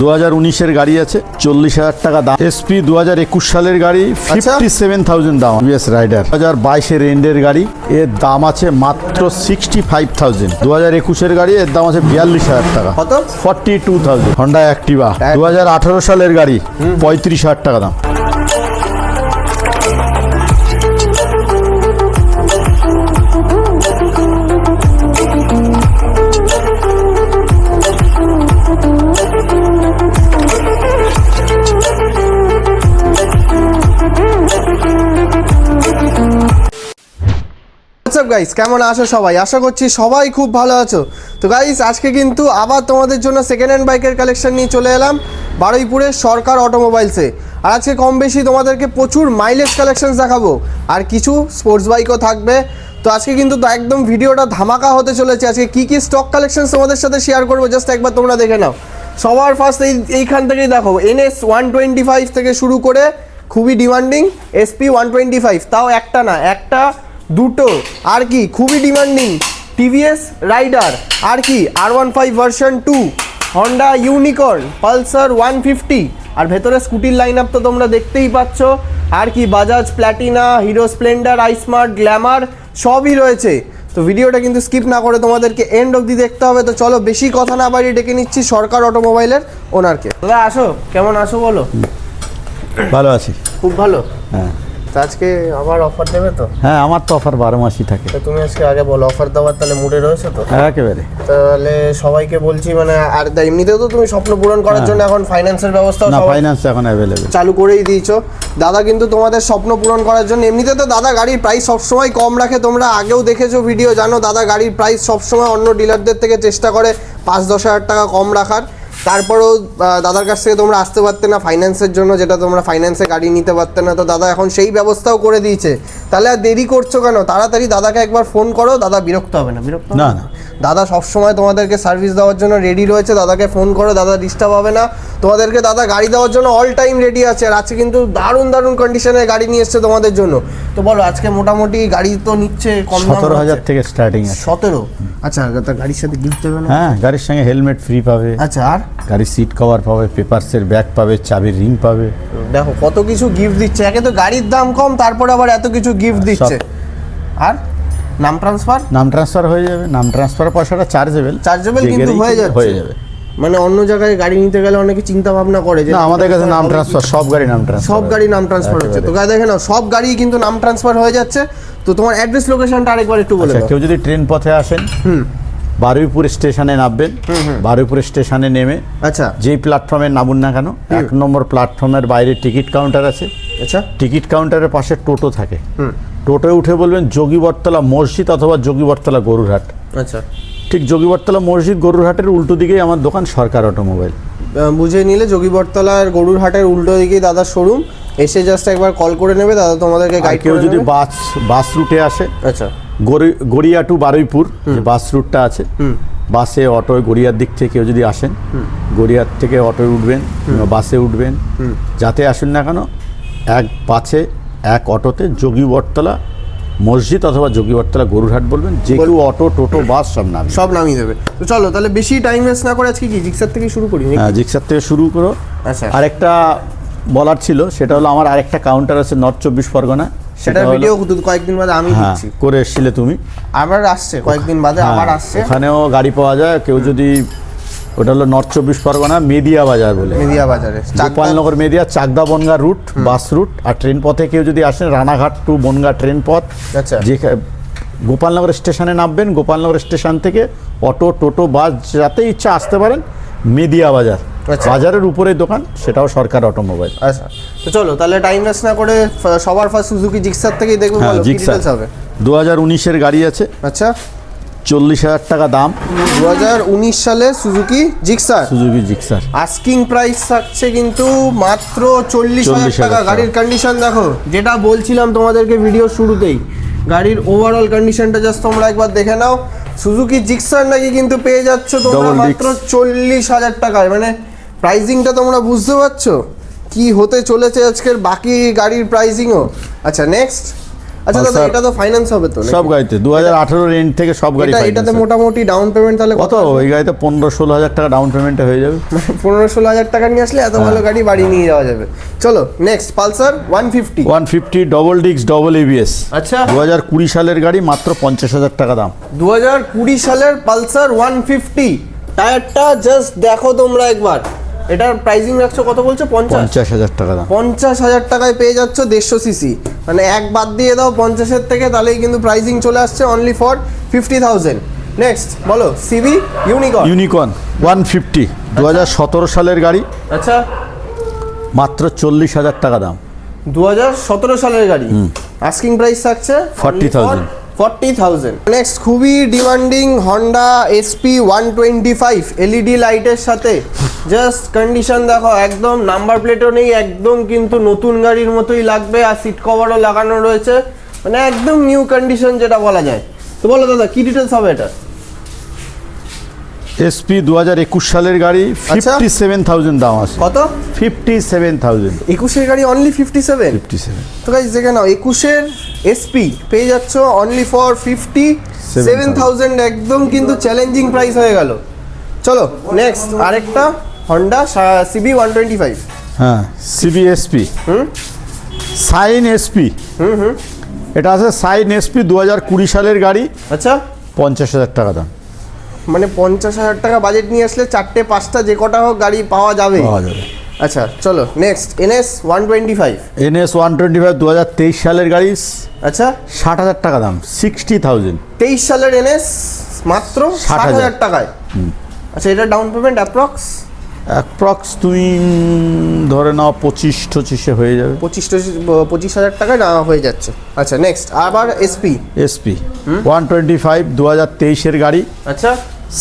দু হাজার উনিশের গাড়ি আছে চল্লিশ হাজার টাকা দাম। এসপি দু হাজার একুশ সালের গাড়ি ফিফটি সেভেন থাউজেন্ড দাম। ইউএস রাইডার দু হাজার বাইশের এন্ডের গাড়ি এর দাম আছে মাত্র সিক্সটি ফাইভ থাউজেন্ড দু হাজার একুশের গাড়ি এর দাম আছে বিয়াল্লিশ হাজার টাকা। কত? Forty two thousand Honda Activa দু হাজার আঠারো সালের গাড়ি পঁয়ত্রিশ হাজার টাকা দাম। গাইস কেমন আছো সবাই? আশা করছি সবাই খুব ভালো আছো। তো গাইস আজকে কিন্তু আবার তোমাদের জন্য সেকেন্ড হ্যান্ড বাইকের কালেকশন নিয়ে চলে এলাম বারুইপুরের সরকার অটোমোবাইলসে আর আজকে কম বেশি তোমাদেরকে প্রচুর মাইলেজ কালেকশন দেখাবো। আর কিছু স্পোর্টস বাইকও থাকবে। তো আজকে কিন্তু একদম ভিডিওটা ধামাকা হতে চলেছে। আজকে কি কি স্টক কালেকশন তোমাদের সাথে শেয়ার করব জাস্ট একবার তোমরা দেখে নাও। সবার ফার্স্ট এই এইখান থেকেই দেখো এনএস ওয়ান টোয়েন্টি ফাইভ থেকে শুরু করে খুবই demanding SP one twenty five তাও একটা না, একটা দুটো। আর কি খুবই ডিমান্ডিং টিভিএস রাইডার আর কি R one five version two Honda Unicorn Pulsar one fifty আর ভেতরে স্কুটির লাইন আপ তো তোমরা দেখতেই পাচ্ছ। আর কি Bajaj Platina Hero Splendor i smart Glamour সবই রয়েছে। তো ভিডিওটা কিন্তু স্কিপ না করে তোমাদেরকে এন্ড অবধি দেখতে হবে। তো চলো বেশি কথা না বাড়িয়ে ডেকে নিচ্ছি সরকার অটোমোবাইলের ওনারকে দাদা আসো। কেমন আসো বলো? ভালো আছি। খুব ভালো? হ্যাঁ। তো আজকে আবার অফার দেবে তো? হ্যাঁ আমার তো অফার বারো মাসই থাকে। তো তুমি আজকে আগে বলো অফার দেওয়ার তাহলে মুডে রয়েছে তো? একেবারে। তাহলে সবাইকে বলছি মানে আর এমনিতেও তো তুমি স্বপ্ন পূরণ করার জন্য এখন ফাইন্যান্সের ব্যবস্থা না ফাইন্যান্স এখন অ্যাভেলেবেল চালু করেই দিয়েছ। দাদা কিন্তু তোমাদের স্বপ্ন পূরণ করার জন্য এমনিতে তো দাদা গাড়ির প্রাইস সবসময় কম রাখে তোমরা আগেও দেখেছ ভিডিও জানো দাদা গাড়ির প্রাইস সবসময় অন্য ডিলারদের থেকে চেষ্টা করে পাঁচ দশ হাজার টাকা কম রাখার। তারপরেও দাদার কাছ থেকে তোমরা আসতে পারতে না ফাইন্যান্সের জন্য যেটা তোমরা ফাইন্যান্সে গাড়ি নিতে পারতে না। তো দাদা এখন সেই ব্যবস্থাও করে দিয়েছে। তাহলে আর দেরি করছ কেন? তাড়াতাড়ি দাদাকে একবার ফোন করো দাদা বিরক্ত হবে না। বিরক্ত না, না। দাদা সবসময় তোমাদেরকে সার্ভিস দেওয়ার জন্য রেডি রয়েছে। দাদাকে ফোন করো দাদা ডিস্টার্ব হবে না। তোমাদেরকে দাদা গাড়ি দেওয়ার জন্য অল টাইম রেডি আছে। আর আজকে কিন্তু দারুণ দারুণ কন্ডিশনে গাড়ি নিয়ে এসছে তোমাদের জন্য। তো বলো আজকে মোটামুটি গাড়ি তো নিচ্ছে কম সতেরো হাজার থেকে স্টার্টিং সতেরো? আচ্ছা গাড়ির সাথে গিফট দেবে না? হ্যাঁ গাড়ির সঙ্গে হেলমেট ফ্রি পাবে। আচ্ছা আর? গাড়ির সিট কভার পাবে পেপারসের ব্যাগ পাবে চাবির রিং পাবে। দেখো কত কিছু গিফট দিচ্ছে। একে তো গাড়ির দাম কম তারপরে আবার এত কিছু গিফট দিচ্ছে। আর নাম ট্রান্সফার নাম ট্রান্সফার হয়ে যাবে। নাম ট্রান্সফার পয়সাটা চার্জেবল চার্জেবল কিন্তু হয়ে যাচ্ছে। হয়ে যাবে। মানে অন্য জায়গায় গাড়ি নিতে গেলে অনেকে চিন্তা ভাবনা করে যে না আমাদের কাছে নাম ট্রান্সফার সব গাড়ি নাম ট্রান্সফার সব গাড়ি নাম ট্রান্সফার হচ্ছে। তো দেখে নাও সব গাড়ি কিন্তু নাম ট্রান্সফার হয়ে যাচ্ছে। তো তোমার অ্যাড্রেস লোকেশনটা আরেকবার একটু বলে আচ্ছা দাও। কেউ যদি ট্রেন পথে আসেন বারুইপুর স্টেশনে নামবেন। বারুইপুর স্টেশনে নেমে আচ্ছা। যেই প্ল্যাটফর্মে নামুন না কেন এক নম্বর প্ল্যাটফর্মের বাইরে টিকিট কাউন্টার আছে। আচ্ছা। টিকিট কাউন্টারের পাশে টোটো থাকে। টোটোয় উঠে বলবেন যোগীবরতলা মসজিদ অথবা যোগীবরতলা গরুরহাট। আচ্ছা। ঠিক যোগীবরতলা মসজিদ গরুরহাটের উল্টো দিকেই আমার দোকান সরকার অটোমোবাইল। বুঝে নিলে যোগীবরতলার গরুর হাটের উল্টো দিকে দাদার শোরুম। এসে জাস্ট একবার কল করে নেবে দাদা তোমাদেরকে গাইড কেউ যদি বাস বাস রুটে আসে আচ্ছা। গড়িয়া টু বারুইপুর যে বাস রুটটা আছে বাসে অটো গড়িয়ার দিক থেকে কেউ যদি আসেন গড়িয়ার থেকে অটোয় উঠবেন বাসে উঠবেন যাতে আসুন না কেন এক বাসে এক অটোতে যোগী বটতলা মসজিদ অথবা যোগী বটতলা গরুরহাট বলবেন যে কেউ অটো টোটো বাস সব নাম সব নামিয়ে দেবে। তো চলো তাহলে বেশি টাইম ওয়েস্ট না করে আজকে কি জিক্সার থেকে শুরু করি হ্যাঁ জিক্সার থেকে শুরু করো। আচ্ছা। আরেকটা বলার ছিল সেটা হলো আমার আরেকটা কাউন্টার আছে নর্থ চব্বিশ পরগনা। হলো- ভিডিও কয়েকদিন বাদে আমি হ্যাঁ দিচ্ছি করে এসছিলে তুমি? আবার আসছে কয়েকদিন বাদে আবার হ্যাঁ, আসছে। ওখানেও গাড়ি পাওয়া যায় কেউ যদি ওটা হলো নর্থ চব্বিশ পরগনা মেদিয়া বাজার বলে। মেদিয়া বাজারে Gopalnagar Media Chakdah Bongaon route bus route আর ট্রেন পথে কেউ যদি আসেন রানাঘাট টু বনগা ট্রেন পথ আচ্ছা। যে গোপালনগর স্টেশনে নামবেন গোপালনগর স্টেশন থেকে অটো টোটো বাস যাতে ইচ্ছা আসতে পারেন মেদিয়া বাজার। বাজারের উপরে দোকান সেটাও সরকার অটোমোবাইল আচ্ছা। তো চলো তাহলে টাইম ওয়েস্ট না করে সবার ফার্স্ট সুজুকি জিক্সার থেকেই দেখব হ্যাঁ কি জিক্সার হবে। দু হাজার উনিশের গাড়ি আছে। আচ্ছা। চল্লিশ হাজার টাকা দাম। দু হাজার উনিশ সালে Suzuki Gixxer Suzuki Gixxer asking price থাকছে কিন্তু মাত্র চল্লিশ হাজার 40,000 টাকা। গাড়ির কন্ডিশন দেখো যেটা বলছিলাম তোমাদেরকে ভিডিও শুরুতেই গাড়ির ওভারঅল কন্ডিশনটা জাস্ট তোমরা একবার দেখে নাও। সুজুকি জিক্সার নাকি কিন্তু পেয়ে যাচ্ছ তোমরা মাত্র। চল্লিশ হাজার টাকায় মানে প্রাইজিংটা তোমরা বুঝতে পারছ? কি হতে চলেছে আজকের বাকি গাড়ির প্রাইজিংও? আচ্ছা নেক্সট আচ্ছা দাদা এটা তো ফাইন্যান্স হবে তো সব গাড়িতে। দু হাজার আঠেরো রেন্ট থেকে সব গাড়ি এটা এটাতে মোটামুটি ডাউন পেমেন্ট তাহলে কত ওই গাড়িতে পনেরো ষোলো হাজার টাকা ডাউন পেমেন্টে হয়ে যাবে। পনেরো ষোলো হাজার টাকা নিয়ে আসলে এত হ্যাঁ। ভালো গাড়ি বাড়ি নিয়ে যাওয়া যাবে। চলো next Pulsar one fifty one fifty double ডিক্স ডবল এবিএস আচ্ছা। দু হাজার কুড়ি সালের গাড়ি মাত্র পঞ্চাশ হাজার টাকা দাম। দু হাজার কুড়ি সালের পালসার ওয়ান ফিফটি টায়ারটা জাস্ট দেখো তোমরা একবার। এটার প্রাইসিং রাখছো কত বলছো? পঞ্চাশ? পঞ্চাশ হাজার টাকা দাম। পঞ্চাশ হাজার টাকায় পেয়ে যাচ্ছ দেড়শো সিসি মানে এক বাদ দিয়ে দাও পঞ্চাশের থেকে তাহলেই কিন্তু প্রাইসিং চলে আসছে only for fifty thousand next বলো CB Unicorn Unicorn one fifty দু হাজার সতেরো সালের গাড়ি। আচ্ছা। মাত্র চল্লিশ হাজার টাকা দাম। দু হাজার সতেরো সালের গাড়ি। আস্কিং প্রাইস থাকছে 40,000 ফর্টি থাউজেন্ড। নেক্সট খুবই demanding Honda SP one twenty five LED লাইটের সাথে। জাস্ট কন্ডিশন দেখো একদম নাম্বার প্লেটও নেই একদম কিন্তু নতুন গাড়ির মতোই লাগবে আর সিট কভারও লাগানো রয়েছে। মানে একদম নিউ কন্ডিশন যেটা বলা যায়। তো বলো দাদা কি ডিটেলস হবে এটা এসপি দু হাজার একুশ সালের গাড়ি ফিফটি সেভেন থাউজেন্ড দাম আছে। কত? ফিফটি সেভেন থাউজেন্ড একুশের গাড়ি only fifty seven fifty seven তো গাইজ দেখে নাও একুশের এসপি পেয়ে যাচ্ছ only for fifty seven thousand একদম কিন্তু চ্যালেঞ্জিং প্রাইস হয়ে গেল। চলো নেক্সট আরেকটা Honda CB one twenty five হ্যাঁ CB SP sign SP hmm? Hmm এটা আছে সাইন এসপি দু হাজার কুড়ি সালের গাড়ি। আচ্ছা। পঞ্চাশ হাজার টাকা দাম। মানে পঞ্চাশ হাজার টাকা বাজেট নিয়ে আসলে চারটে পাঁচটা যে কটা হোক গাড়ি পাওয়া যাবে। পাওয়া যাবে। আচ্ছা চলো next NS one twenty five NS one twenty five দু হাজার তেইশ সালের গাড়ি আচ্ছা। ষাট হাজার টাকা দাম সিক্সটি থাউজেন্ড তেইশ সালের এনএস মাত্র ষাট হাজার। টাকায়। আচ্ছা এটা ডাউন পেমেন্ট অ্যাপ্রক্স অ্যাপ্রক্স তুমি ধরে নাও পঁচিশ টচিশে হয়ে যাবে। পঁচিশ টচিশ- পঁচিশ হাজার টাকায় নেওয়া হয়ে যাচ্ছে। আচ্ছা নেক্সট আবার SP SP one twenty five দু হাজার তেইশের গাড়ি। আচ্ছা।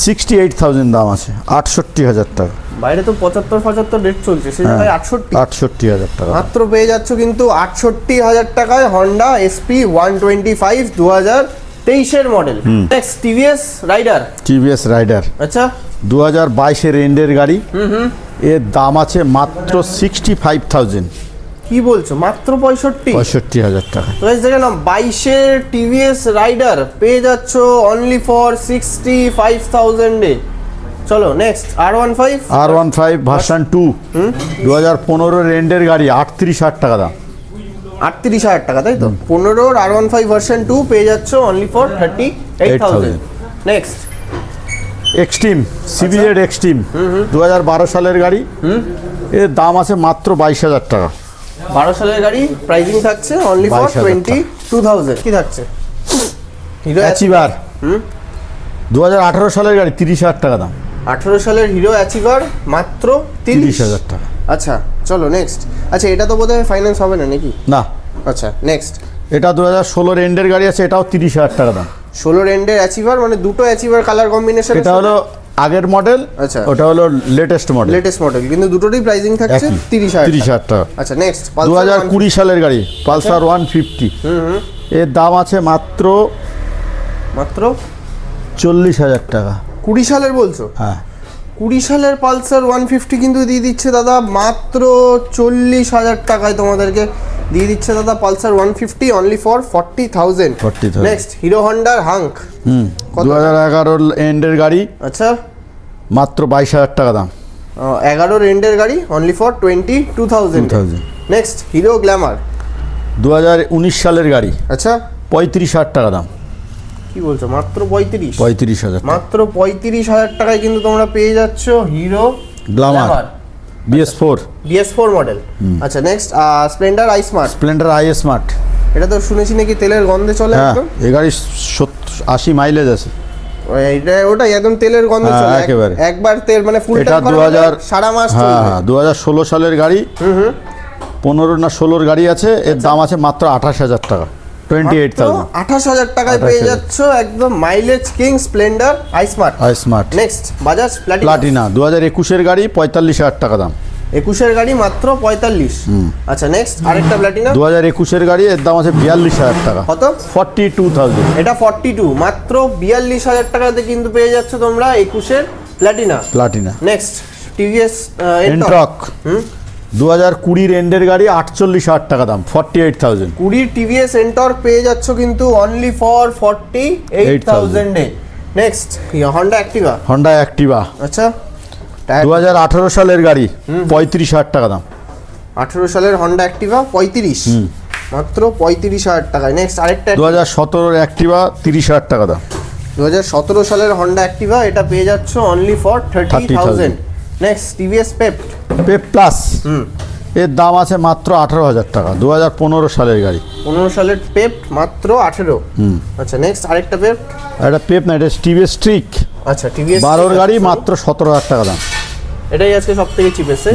সিক্সটি এইট থাউজেন্ড দাম আছে আটষট্টি হাজার টাকা। বাইরে তো পঁচাত্তর পঁচাত্তর রেট চলছে সেই জায়গায় আটষট্টি। আটষট্টি হাজার টাকা। মাত্র পেয়ে যাচ্ছ কিন্তু আটষট্টি হাজার টাকায় Honda SP one twenty five দু হাজার তেইশের model next TVS rider TVS rider আচ্ছা। দু হাজার বাইশের এন্ডের গাড়ি। এর দাম আছে মাত্র সিক্সটি ফাইভ থাউজেন্ড কি বলছো? মাত্র পঁয়ষট্টি? পঁয়ষট্টি হাজার টাকা। তো দেখে না বাইশের টিভিএস রাইডার পেয়ে যাচ্ছ অনলি ফর সিক্সটি ফাইভ থাউজেন্ডে চলো next R one five R one five version two দু হাজার পনেরোর এন্ডের গাড়ি আটত্রিশ হাজার টাকা দাম। আটত্রিশ হাজার টাকা তাই তো? পনেরোর R one five version two পেয়ে যাচ্ছ only for thirty eight thousand next Xtreme CBZ Xtreme দু হাজার বারো সালের গাড়ি। এর দাম আছে মাত্র বাইশ হাজার টাকা। বারো সালের গাড়ি প্রাইসিং থাকছে only for twenty two thousand কি থাকছে? হিরো অ্যাচিভার দু হাজার আঠারো সালের গাড়ি তিরিশ হাজার টাকা দাম। আঠারো সালের হিরো অ্যাচিভার মাত্র তিরিশ। হাজার টাকা। আচ্ছা চলো নেক্সট আচ্ছা এটা তো বোধহয় ফাইন্যান্স হবে না নাকি? না। আচ্ছা নেক্সট এটা দু হাজার ষোলোর এন্ডের গাড়ি আছে এটাও তিরিশ হাজার টাকা দাম। ষোলো রেন্ডের অ্যাচিভার মানে দুটো অ্যাচিভার কালার কম্বিনেশন এটা হলো আগের মডেল আচ্ছা। ওটা হলো লেটেস্ট মডেল লেটেস্ট মডেল কিন্তু দুটোরই প্রাইসিং থাকছে একই। তিরিশ হাজার তিরিশ হাজার টাকা। আচ্ছা নেক্সট দু হাজার কুড়ি সালের গাড়ি পালসার ওয়ান ফিফটি এর দাম আছে মাত্র মাত্র? চল্লিশ হাজার টাকা। কুড়ি সালের বলছো? হ্যাঁ। কুড়ি সালের পালসার ওয়ান ফিফটি কিন্তু দিয়ে দিচ্ছে দাদা মাত্র চল্লিশ হাজার টাকায় তোমাদেরকে দিয়ে দিচ্ছে দাদা Pulsar one fifty only for forty thousand 40,000 next Hero হন্ডার Hunk দু হাজার এগারোর এন্ডের গাড়ি। আচ্ছা। মাত্র বাইশ হাজার টাকা দাম। এগারোর রেন্ডের গাড়ি only for twenty two thousand 2000 next Hero Glamour দু হাজার উনিশ সালের গাড়ি। আচ্ছা। পঁয়ত্রিশ হাজার টাকা দাম। কি বলছো? মাত্র পঁয়ত্রিশ? পঁয়ত্রিশ হাজার মাত্র পঁয়ত্রিশ হাজার টাকায় কিন্তু তোমরা পেয়ে যাচ্ছ Hero Glamour BS four BS four model আচ্ছা next Splendor i smart Splendor i smart এটা তো শুনেছি নাকি তেলের গন্ধে চলে হ্যাঁ একদম? এ গাড়ি আশি মাইলেজ আছে। এটা ওটাই একদম তেলের গন্ধে হ্যাঁ, চলে। এক- একেবারে। একবার তেল মানে ফুল এটা দু হাজার সারা মাস হ্যাঁ হ্যাঁ দু হাজার ষোলো সালের গাড়ি। পনেরো না ষোলোর গাড়ি আছে এর দাম আছে মাত্র আঠাশ হাজার টাকা। এইট আঠাশ হাজার টাকায় পেয়ে যাচ্ছ একদম mileage king Splendor i smart i smart next Bajaj Platina Platina দু হাজার একুশের গাড়ি পঁয়তাল্লিশ হাজার টাকা দাম। একুশের গাড়ি মাত্র পঁয়তাল্লিশ। আচ্ছা নেক্সট আরেকটা প্লাটিনা দু হাজার একুশের গাড়ি এর দাম আছে বিয়াল্লিশ হাজার টাকা। কত? ফর্টি টু থাউজেন্ড এটা ফর্টি টু মাত্র বিয়াল্লিশ হাজার টাকাতে কিন্তু পেয়ে যাচ্ছ তোমরা একুশের Platina Platina next TVS Ntorq হুম? দু হাজার কুড়ির এন্ডের গাড়ি আটচল্লিশ হাজার টাকা দাম ফর্টি এইট থাউজেন্ড কুড়ির টিভিএস এন্টর পেয়ে যাচ্ছ কিন্তু only for forty eight থাউজেন্ডে next Honda Activa Honda Activa আচ্ছা। দু হাজার আঠারো সালের গাড়ি পঁয়ত্রিশ হাজার টাকা দাম। আঠেরো সালের হন্ডা অ্যাক্টিভা পঁয়ত্রিশ। মাত্র পঁয়ত্রিশ হাজার টাকায়। নেক্সট আরেকটা দু হাজার সতেরোর অ্যাক্টিভা তিরিশ হাজার টাকা দাম। দু হাজার সতেরো সালের হন্ডা অ্যাক্টিভা এটা পেয়ে যাচ্ছ only for thirty 30,000 thousand next TVS pep pep plus হুম। এর দাম আছে মাত্র আঠারো হাজার টাকা দু হাজার পনেরো সালের গাড়ি। পনেরো সালের পেপ্ট মাত্র আঠেরো। আচ্ছা নেক্সট আরেকটা পেপ্ট এটা পেপ না এটা টিভিএস স্ট্রিক আচ্ছা টিভিএস বারোর গাড়ি মাত্র সতেরো হাজার টাকা দাম। এটাই আজকে সব থেকে চিপেস্ট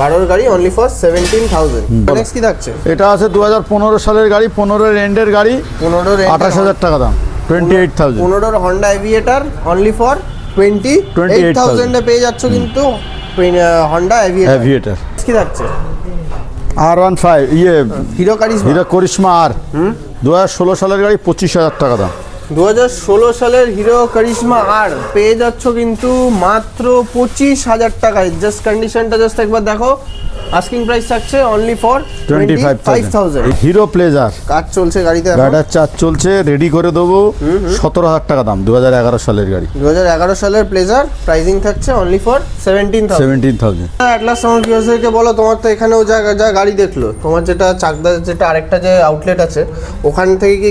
বারোর গাড়ি only for seventeen thousand next কি থাকছে? এটা আছে দু হাজার পনেরো সালের গাড়ি পনেরোর এন্ডের গাড়ি পনেরোর আঠাশ হাজার টাকা দাম টোয়েন্টি এইট থাউজেন্ড পনেরোর Honda Aviator only for twenty eight 28,000 থাউজেন্ডে পেয়ে যাচ্ছ কিন্তু হন্ডা অ্যাভিয়েটার কি থাকছে? আর ওয়ান ফাইভ ইয়ে হিরো কারিশমা হিরো করিশ্মা আর দু হাজার ষোলো সালের গাড়ি পঁচিশ হাজার টাকা দাম। দু ষোলো সালের হিরো কারিশমা আর পেয়ে যাচ্ছ কিন্তু মাত্র পঁচিশ হাজার টাকায়। জাস্ট কন্ডিশনটা জাস্ট একবার দেখো। আস্কিং প্রাইস থাকছে only for twenty five thousand Hero Pleasure কাজ চলছে গাড়িতে গাড়িটার চার্জ চলছে রেডি করে দেবো। সতেরো হাজার টাকা দাম দু এগারো সালের গাড়ি। দু এগারো সালের প্লেজার প্রাইসিং থাকছে only for seventeen thousand seventeen thousand atlas আমার ভিউয়ার্সদেরকে বলো তোমার তো এখানেও যা যা গাড়ি দেখল তোমার যেটা চাকদা যেটা আরেকটা যে আউটলেট আছে ওখান থেকে কি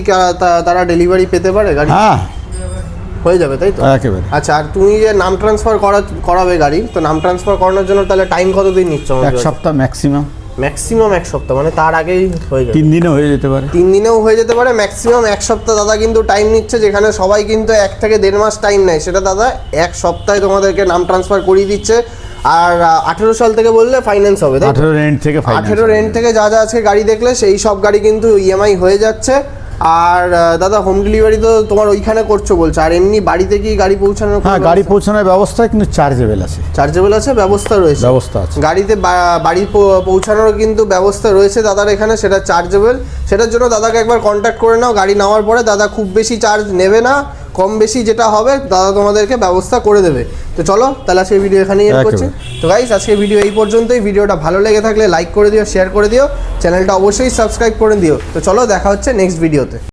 তারা ডেলিভারি পেতে পারে? গাড়ি? হ্যাঁ। হয়ে যাবে তাই তো? একেবারে। আচ্ছা আর তুমি যে নাম ট্রান্সফার করা করাবে গাড়ি তো নাম ট্রান্সফার করানোর জন্য তাহলে টাইম কতদিন নিচ্ছ এক সপ্তাহ ম্যাক্সিমাম ম্যাক্সিমাম এক সপ্তাহ মানে তার আগেই হয়ে যাবে। তিন দিনে হয়ে যেতে পারে। তিন দিনেও হয়ে যেতে পারে ম্যাক্সিমাম এক সপ্তাহ দাদা কিন্তু টাইম নিচ্ছে যেখানে সবাই কিন্তু এক থেকে দেড় মাস টাইম নেয়। সেটা দাদা এক সপ্তাহে তোমাদেরকে নাম ট্রান্সফার করিয়ে দিচ্ছে। আর আঠেরো সাল থেকে বললে ফাইন্যান্স হবে আঠেরো রেন্ট থেকে আঠেরো রেন্ট থেকে যা যা আজকে গাড়ি দেখলে সেই সব গাড়ি কিন্তু ইএমআই হয়ে যাচ্ছে। আর দাদা হোম ডেলিভারি তো তোমার ওইখানে করছ বলছো। আর এমনি বাড়িতে কি গাড়ি পৌঁছানোর হ্যাঁ গাড়ি পৌঁছানোর ব্যবস্থা কিন্তু চার্জেবল আছে। চার্জেবল আছে ব্যবস্থা রয়েছে। ব্যবস্থা আছে। গাড়িতে বাড়ি পৌঁছানোর কিন্তু ব্যবস্থা রয়েছে দাদার এখানে সেটা চার্জেবল সেটার জন্য দাদাকে একবার কন্ট্যাক্ট করে নাও গাড়ি নেওয়ার পরে। দাদা খুব বেশি চার্জ নেবে না। কম বেশি যেটা হবে দাদা তোমাদেরকে ব্যবস্থা করে দেবে। তো চলো তাহলে আজকে ভিডিও এখানেই এড করছি। তো গাইস আজকে ভিডিও এই পর্যন্তই। ভিডিওটা ভালো লেগে থাকলে লাইক করে দিও শেয়ার করে দিও। চ্যানেলটা অবশ্যই সাবস্ক্রাইব করে দিও। তো চলো দেখা হচ্ছে নেক্সট ভিডিওতে